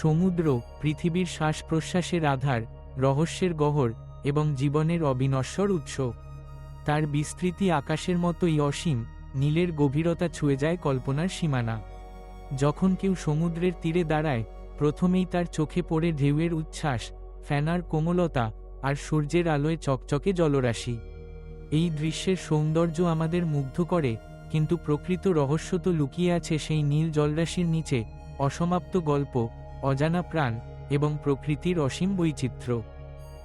সমুদ্র, পৃথিবীর শ্বাস প্রশ্বাসের আধার, রহস্যের গহর এবং জীবনের অবিনশ্বর উৎস। তার বিস্তৃতি আকাশের মতোই অসীম, নীলের গভীরতা ছুঁয়ে যায় কল্পনার সীমানা। যখন কেউ সমুদ্রের তীরে দাঁড়ায়, প্রথমেই তার চোখে পড়ে ঢেউয়ের উচ্ছ্বাস ফ্যানার কোমলতা আর সূর্যের আলোয় চকচকে জলরাশি। এই দৃশ্যের সৌন্দর্য আমাদের মুগ্ধ করে, কিন্তু প্রকৃত রহস্য তো লুকিয়ে আছে সেই নীল জলরাশির নিচে, অসমাপ্ত গল্প অজানা প্রাণ এবং প্রকৃতির অসীম বৈচিত্র্য।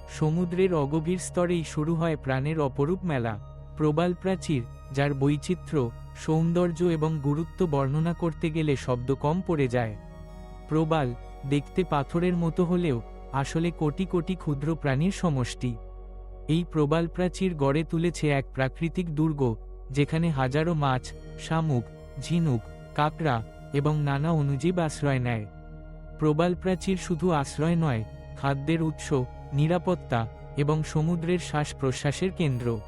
সমুদ্রের অগভীর স্তরেই শুরু হয় প্রাণের অপরূপ মেলা, প্রবাল প্রাচীর, যার বৈচিত্র্য, সৌন্দর্য এবং গুরুত্ব বর্ণনা করতে গেলে শব্দ কম পড়ে যায়। প্রবাল, দেখতে পাথরের মতো হলেও, আসলে কোটি কোটি ক্ষুদ্র প্রাণীর সমষ্টি। এই প্রবাল প্রাচীর গড়ে তুলেছে এক প্রাকৃতিক দুর্গ, যেখানে হাজারো মাছ, শামুক, ঝিনুক, কাকড়া এবং নানা অনুজীব আশ্রয় নেয়। প্রবাল প্রাচীর শুধু আশ্রয় নয়, খাদ্যের উৎস, নিরাপত্তা এবং সমুদ্রের শ্বাস প্রশ্বাসের কেন্দ্র।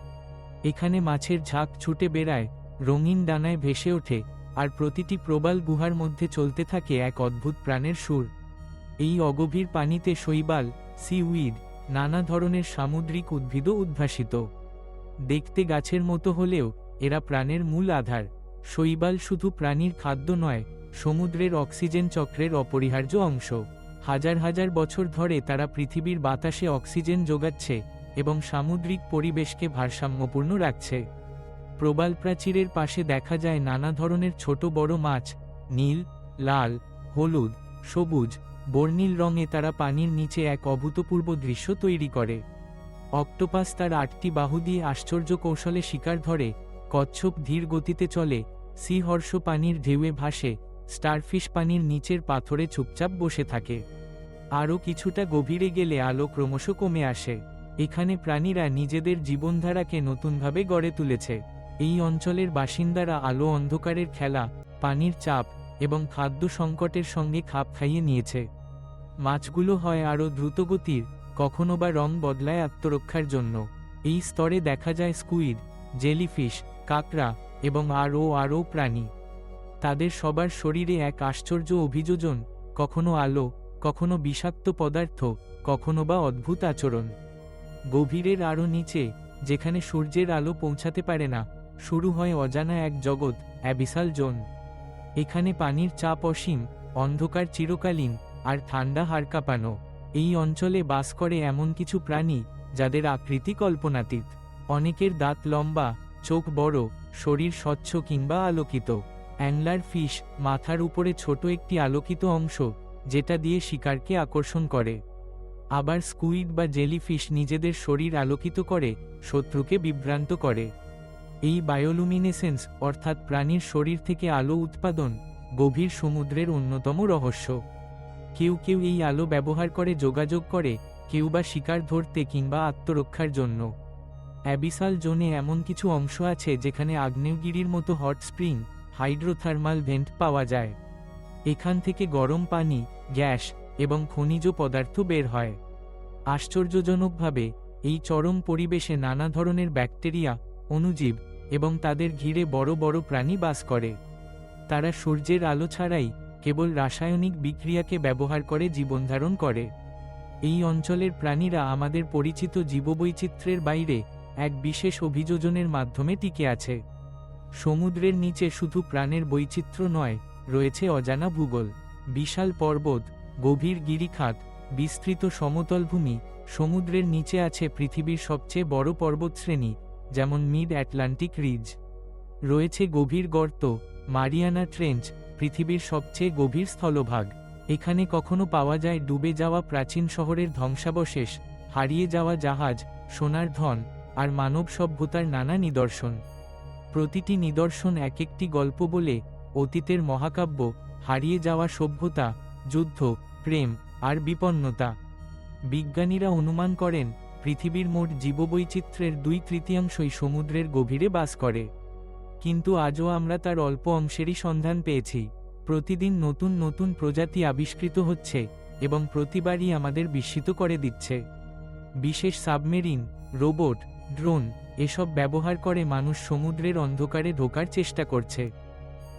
এখানে মাছের ঝাঁক ছুটে বেড়ায়, রঙিন ডানায় ভেসে ওঠে, আর প্রতিটি প্রবাল গুহার মধ্যে চলতে থাকে এক অদ্ভুত প্রাণের সুর। এই অগভীর পানিতে শৈবাল, সিউইড, নানা ধরনের সামুদ্রিক উদ্ভিদও উদ্ভাসিত। দেখতে গাছের মতো হলেও এরা প্রাণের মূল আধার। শৈবাল শুধু প্রাণীর খাদ্য নয় সমুদ্রের অক্সিজেন চক্রের অপরিহার্য অংশ। হাজার হাজার বছর ধরে তারা পৃথিবীর বাতাসে অক্সিজেন যোগাচ্ছে এবং সামুদ্রিক পরিবেশকে ভারসাম্যপূর্ণ রাখছে। প্রবাল প্রাচীরের পাশে দেখা যায় নানা ধরনের ছোট বড় মাছ, নীল, লাল, হলুদ, সবুজ, বর্ণিল রঙে তারা পানির নিচে এক অভূতপূর্ব দৃশ্য তৈরি করে। অক্টোপাস তার আটটি বাহু দিয়ে আশ্চর্য কৌশলে শিকার ধরে, কচ্ছপ ধীর গতিতে চলে, সি হর্ষ পানির ঢেউয়ে ভাসে স্টারফিশ পানির নিচের পাথরে চুপচাপ বসে থাকে। আরও কিছুটা গভীরে গেলে আলো ক্রমশ কমে আসে। এখানে প্রাণীরা নিজেদের জীবনধারাকে নতুনভাবে গড়ে তুলেছে। এই অঞ্চলের বাসিন্দারা আলো অন্ধকারের খেলা, পানির চাপ এবং খাদ্য সংকটের সঙ্গে খাপ খাইয়ে নিয়েছে। মাছগুলো হয় আরও দ্রুতগতির, কখনো বা রং বদলায় আত্মরক্ষার জন্য। এই স্তরে দেখা যায় স্কুইড, জেলিফিশ, কাকড়া এবং আরও আরও প্রাণী। তাদের সবার শরীরে এক আশ্চর্য অভিযোজন, কখনো আলো, কখনো বিষাক্ত পদার্থ, কখনো বা অদ্ভুত আচরণ। গভীরের আরও নিচে, যেখানে সূর্যের আলো পৌঁছাতে পারে না, শুরু হয় অজানা এক জগৎ, অ্যাবিসাল জোন। এখানে পানির চাপ অসীম, অন্ধকার চিরকালীন, আর ঠান্ডা হাড় কাঁপানো। এই অঞ্চলে বাস করে এমন কিছু প্রাণী, যাদের আকৃতি কল্পনাতীত। অনেকের দাঁত লম্বা, চোখ বড়, শরীর স্বচ্ছ কিংবা আলোকিত। অ্যাংলার ফিশ মাথার উপরে ছোট একটি আলোকিত অংশ, যেটা দিয়ে শিকারকে আকর্ষণ করে। আবার স্কুইড বা জেলিফিশ নিজেদের শরীর আলোকিত করে, শত্রুকে বিভ্রান্ত করে। এই বায়োলুমিনেসেন্স, অর্থাৎ প্রাণীর শরীর থেকে আলো উৎপাদন, গভীর সমুদ্রের অন্যতম রহস্য। কেউ কেউ এই আলো ব্যবহার করে যোগাযোগ করে, কেউ বা শিকার ধরতে কিংবা আত্মরক্ষার জন্য। অ্যাবিসাল জোনে এমন কিছু অংশ আছে যেখানে আগ্নেয়গিরির মতো হট স্প্রিং হাইড্রোথার্মাল ভেন্ট পাওয়া যায়। এখান থেকে গরম পানি, গ্যাস এবং খনিজ পদার্থ বের হয়। আশ্চর্যজনকভাবে, এই চরম পরিবেশে নানা ধরনের ব্যাকটেরিয়া, অণুজীব এবং তাদের ঘিরে বড় বড় প্রাণী বাস করে। তারা সূর্যের আলো ছাড়াই কেবল রাসায়নিক বিক্রিয়াকে ব্যবহার করে জীবনধারণ করে। এই অঞ্চলের প্রাণীরা আমাদের পরিচিত জীববৈচিত্র্যের বাইরে এক বিশেষ অভিযোজনের মাধ্যমে টিকে আছে। সমুদ্রের নিচে শুধু প্রাণের বৈচিত্র্য নয়, রয়েছে অজানা ভূগোল, বিশাল পর্বত, গভীর গিরিখাত, বিস্তৃত সমতলভূমি, সমুদ্রের নিচে আছে পৃথিবীর সবচেয়ে বড় পর্বতশ্রেণী, যেমন মিড অ্যাটলান্টিক রিজ। রয়েছে গভীর গর্ত, মারিয়ানা ট্রেঞ্চ, পৃথিবীর সবচেয়ে গভীর স্থলভাগ। এখানে কখনো পাওয়া যায় ডুবে যাওয়া প্রাচীন শহরের ধ্বংসাবশেষ, হারিয়ে যাওয়া জাহাজ, সোনার ধন, আর মানব সভ্যতার নানা নিদর্শন। প্রতিটি নিদর্শন এক একটি গল্প বলে অতীতের মহাকাব্য, হারিয়ে যাওয়া সভ্যতা, যুদ্ধ, প্রেম আর বিপন্নতা। বিজ্ঞানীরা অনুমান করেন, পৃথিবীর মোট জীববৈচিত্র্যের দুই তৃতীয়াংশই সমুদ্রের গভীরে বাস করে। কিন্তু আজও আমরা তার অল্প অংশেরই সন্ধান পেয়েছি। প্রতিদিন নতুন নতুন প্রজাতি আবিষ্কৃত হচ্ছে এবং প্রতিবারই আমাদের বিস্মিত করে দিচ্ছে। বিশেষ সাবমেরিন, রোবট ড্রোন এসব ব্যবহার করে মানুষ সমুদ্রের অন্ধকারে ঢোকার চেষ্টা করছে।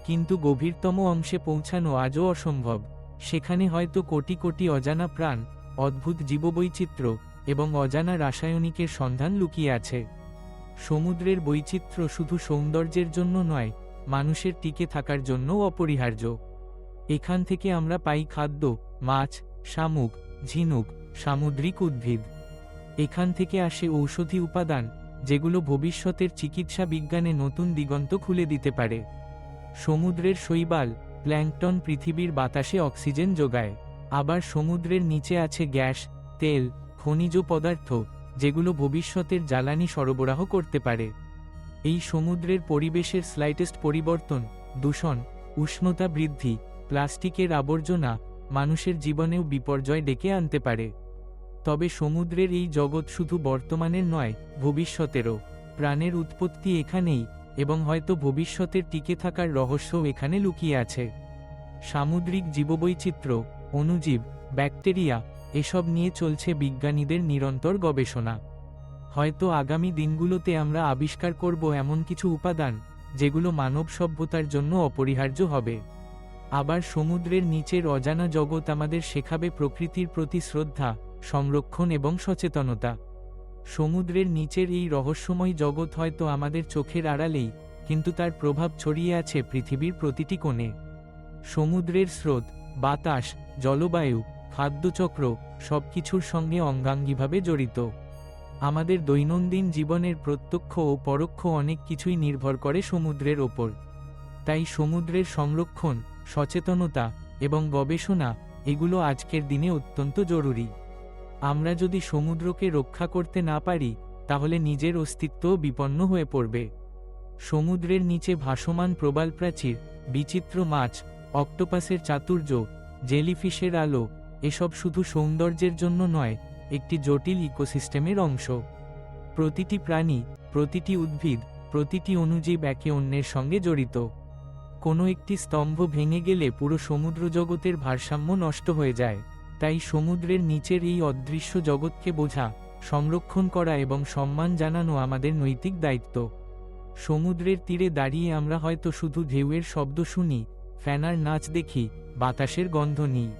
কিন্তু গভীরতম অংশে পৌঁছানো আজও অসম্ভব। সেখানে হয়তো কোটি কোটি অজানা প্রাণ, অদ্ভুত জীববৈচিত্র্য এবং অজানা রাসায়নিকের সন্ধান লুকিয়ে আছে। সমুদ্রের বৈচিত্র্য শুধু সৌন্দর্যের জন্য নয়, মানুষের টিকে থাকার জন্যও অপরিহার্য। এখান থেকে আমরা পাই খাদ্য, মাছ, শামুক, ঝিনুক, সামুদ্রিক উদ্ভিদ। এখান থেকে আসে ঔষধি উপাদান, যেগুলো ভবিষ্যতের চিকিৎসা বিজ্ঞানে নতুন দিগন্ত খুলে দিতে পারে। সমুদ্রের শৈবাল প্ল্যাঙ্কটন পৃথিবীর বাতাসে অক্সিজেন যোগায়। আবার সমুদ্রের নিচে আছে গ্যাস, তেল, খনিজ পদার্থ, যেগুলো ভবিষ্যতের জ্বালানি সরবরাহ করতে পারে। এই সমুদ্রের পরিবেশের স্লাইটেস্ট পরিবর্তন, দূষণ, উষ্ণতা বৃদ্ধি, প্লাস্টিকের আবর্জনা, মানুষের জীবনেও বিপর্যয় ডেকে আনতে পারে। তবে সমুদ্রের এই জগৎ শুধু বর্তমানের নয়, ভবিষ্যতেরও। প্রাণের উৎপত্তি এখানেই, এবং হয়তো ভবিষ্যতের টিকে থাকার রহস্যও এখানে লুকিয়ে আছে। সামুদ্রিক জীববৈচিত্র্য, অণুজীব, ব্যাকটেরিয়া, এসব নিয়ে চলছে বিজ্ঞানীদের নিরন্তর গবেষণা। হয়তো আগামী দিনগুলোতে আমরা আবিষ্কার করব এমন কিছু উপাদান, যেগুলো মানব সভ্যতার জন্য অপরিহার্য হবে। আবার সমুদ্রের নিচের অজানা জগৎ আমাদের শেখাবে প্রকৃতির প্রতি শ্রদ্ধা সংরক্ষণ এবং সচেতনতা। সমুদ্রের নিচের এই রহস্যময় জগৎ হয়তো আমাদের চোখের আড়ালেই, কিন্তু তার প্রভাব ছড়িয়ে আছে পৃথিবীর প্রতিটি কোণে। সমুদ্রের স্রোত, বাতাস, জলবায়ু, খাদ্যচক্র, সবকিছুর সঙ্গে অঙ্গাঙ্গিভাবে জড়িত। আমাদের দৈনন্দিন জীবনের প্রত্যক্ষ ও পরোক্ষ অনেক কিছুই নির্ভর করে সমুদ্রের ওপর। তাই সমুদ্রের সংরক্ষণ, সচেতনতা এবং গবেষণা, এগুলো আজকের দিনে অত্যন্ত জরুরি। আমরা যদি সমুদ্রকে রক্ষা করতে না পারি, তাহলে নিজের অস্তিত্বও বিপন্ন হয়ে পড়বে। সমুদ্রের নিচে ভাসমান প্রবাল প্রাচীর, বিচিত্র মাছ, অক্টোপাসের চাতুর্য, জেলিফিশের আলো, এসব শুধু সৌন্দর্যের জন্য নয়, একটি জটিল ইকোসিস্টেমের অংশ। প্রতিটি প্রাণী, প্রতিটি উদ্ভিদ, প্রতিটি অণুজীব একে অন্যের সঙ্গে জড়িত। কোনো একটি স্তম্ভ ভেঙে গেলে পুরো সমুদ্র জগতের ভারসাম্য নষ্ট হয়ে যায়। তাই সমুদ্রের নিচের এই অদৃশ্য জগৎকে বোঝা, সংরক্ষণ করা এবং সম্মান জানানো আমাদের নৈতিক দায়িত্ব। সমুদ্রের তীরে দাঁড়িয়ে আমরা হয়তো শুধু ঢেউয়ের শব্দ শুনি ফ্যানার নাচ দেখি, বাতাসের গন্ধ নিই।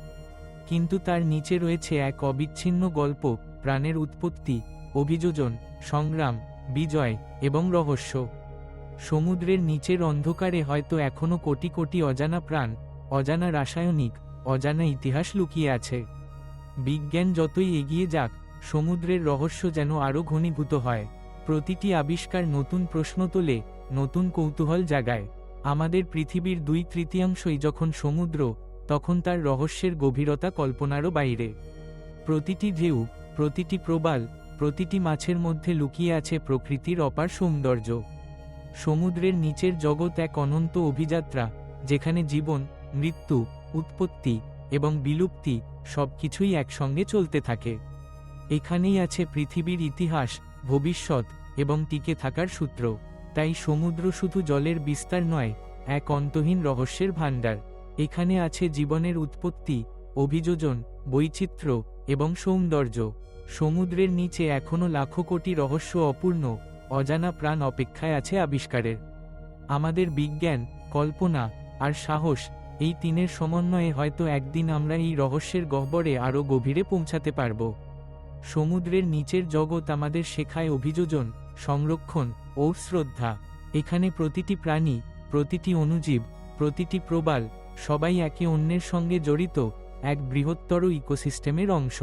কিন্তু তার নিচে রয়েছে এক অবিচ্ছিন্ন গল্প, প্রাণের উৎপত্তি, অভিযোজন, সংগ্রাম, বিজয় এবং রহস্য। সমুদ্রের নিচের অন্ধকারে হয়তো এখনও কোটি কোটি অজানা প্রাণ, অজানা রাসায়নিক অজানা ইতিহাস লুকিয়ে আছে। বিজ্ঞান যতই এগিয়ে যাক, সমুদ্রের রহস্য যেন আরও ঘনীভূত হয়। প্রতিটি আবিষ্কার নতুন প্রশ্ন তোলে, নতুন কৌতূহল জাগায়। আমাদের পৃথিবীর দুই তৃতীয়াংশই যখন সমুদ্র, তখন তার রহস্যের গভীরতা কল্পনারও বাইরে। প্রতিটি ঢেউ, প্রতিটি প্রবাল, প্রতিটি মাছের মধ্যে লুকিয়ে আছে প্রকৃতির অপার সৌন্দর্য। সমুদ্রের নিচের জগৎ এক অনন্ত অভিযাত্রা, যেখানে জীবন, মৃত্যু উৎপত্তি এবং বিলুপ্তি সবকিছুই একসঙ্গে চলতে থাকে। এখানেই আছে পৃথিবীর ইতিহাস, ভবিষ্যৎ এবং টিকে থাকার সূত্র। তাই সমুদ্র শুধু জলের বিস্তার নয়, এক অন্তহীন রহস্যের ভাণ্ডার। এখানে আছে জীবনের উৎপত্তি, অভিযোজন, বৈচিত্র্য এবং সৌন্দর্য। সমুদ্রের নিচে এখনও লাখো কোটি রহস্য অপূর্ণ, অজানা প্রাণ অপেক্ষায় আছে আবিষ্কারের। আমাদের বিজ্ঞান, কল্পনা আর সাহস এই তিনের সমন্বয়ে হয়তো একদিন আমরা এই রহস্যের গহ্বরে আরও গভীরে পৌঁছাতে পারব। সমুদ্রের নিচের জগৎ আমাদের শেখায় অভিযোজন, সংরক্ষণ ও শ্রদ্ধা। এখানে প্রতিটি প্রাণী, প্রতিটি অণুজীব প্রতিটি প্রবাল, সবাই একে অন্যের সঙ্গে জড়িত, এক বৃহত্তর ইকোসিস্টেমের অংশ।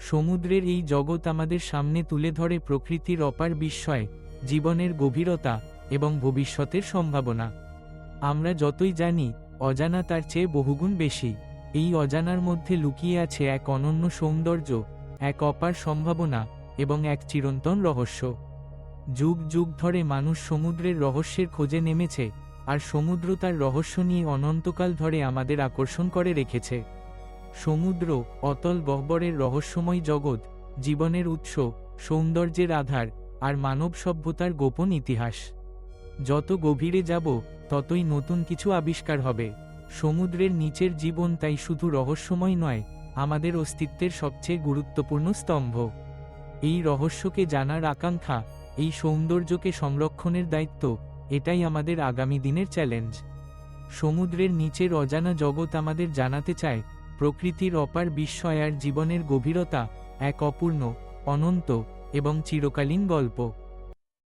সমুদ্রের এই জগৎ আমাদের সামনে তুলে ধরে প্রকৃতির অপার বিস্ময়, জীবনের গভীরতা এবং ভবিষ্যতের সম্ভাবনা। আমরা যতই জানি অজানা তার চেয়ে বহুগুণ বেশি। এই অজানার মধ্যে লুকিয়ে আছে এক অনন্য সৌন্দর্য, এক অপার সম্ভাবনা এবং এক চিরন্তন রহস্য। যুগ যুগ ধরে মানুষ সমুদ্রের রহস্যের খোঁজে নেমেছে আর সমুদ্র তার রহস্য নিয়ে অনন্তকাল ধরে আমাদের আকর্ষণ করে রেখেছে। সমুদ্র, অতল গহ্বরের রহস্যময় জগৎ, জীবনের উৎস, সৌন্দর্যের আধার আর মানব সভ্যতার গোপন ইতিহাস। যত গভীরে যাব, ততই নতুন কিছু আবিষ্কার হবে। সমুদ্রের নিচের জীবন তাই শুধু রহস্যময় নয়, আমাদের অস্তিত্বের সবচেয়ে গুরুত্বপূর্ণ স্তম্ভ। এই রহস্যকে জানার আকাঙ্ক্ষা, এই সৌন্দর্যকে সংরক্ষণের দায়িত্ব, এটাই আমাদের আগামী দিনের চ্যালেঞ্জ। সমুদ্রের নিচের অজানা জগৎ আমাদের জানাতে চায়, প্রকৃতির অপার বিস্ময় আর জীবনের গভীরতা এক অপূর্ণ, অনন্ত এবং চিরকালীন গল্প।